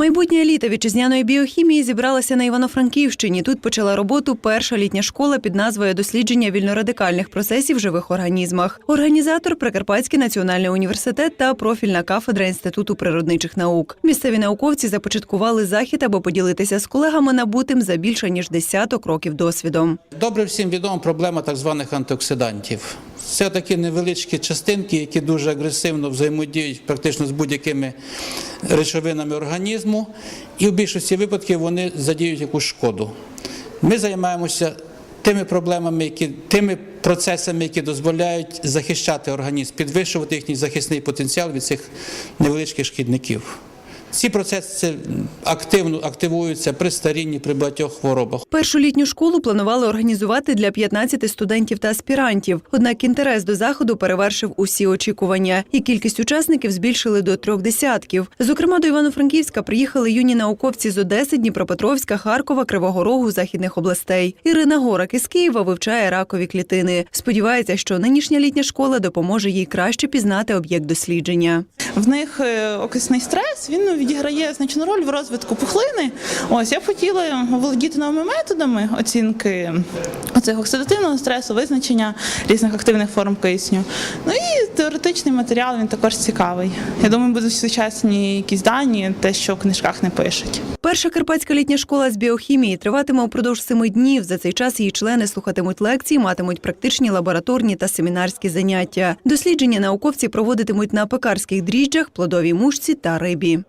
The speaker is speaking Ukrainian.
Майбутня еліта вітчизняної біохімії зібралася на Івано-Франківщині. Тут почала роботу перша літня школа під назвою Дослідження вільнорадикальних процесів в живих організмах. Організатор Прикарпатський національний університет та профільна кафедра Інституту природничих наук. Місцеві науковці започаткували захід, аби поділитися з колегами набутим за більше ніж десяток років досвідом. Добре всім відома проблема так званих антиоксидантів. Це такі невеличкі частинки, які дуже агресивно взаємодіють практично з будь-якими речовинами організму, і в більшості випадків вони задіють якусь шкоду. Ми займаємося тими проблемами, які, тими процесами, які дозволяють захищати організм, підвищувати їхній захисний потенціал від цих невеличких шкідників. Ці процеси активно активуються при старінні, при багатьох хворобах. Першу літню школу планували організувати для 15 студентів та аспірантів. Однак інтерес до заходу перевершив усі очікування, і кількість учасників збільшили до трьох десятків. Зокрема, до Івано-Франківська приїхали юні науковці з Одеси, Дніпропетровська, Харкова, Кривого Рогу, західних областей. Ірина Горак із Києва вивчає ракові клітини. Сподівається, що нинішня літня школа допоможе їй краще пізнати об'єкт дослідження. В них е, окисний стрес він відіграє значну роль в розвитку пухлини. Ось я б хотіла володіти новими методами оцінки оцих оксидативного стресу, визначення різних активних форм кисню. Ну і теоретичний матеріал він також цікавий. Я думаю, будуть сучасні якісь дані, те, що в книжках не пишуть. Перша карпатська літня школа з біохімії триватиме упродовж семи днів. За цей час її члени слухатимуть лекції, матимуть практичні лабораторні та семінарські заняття. Дослідження науковці проводитимуть на пекарських дріжджах, плодовій мушці та рибі.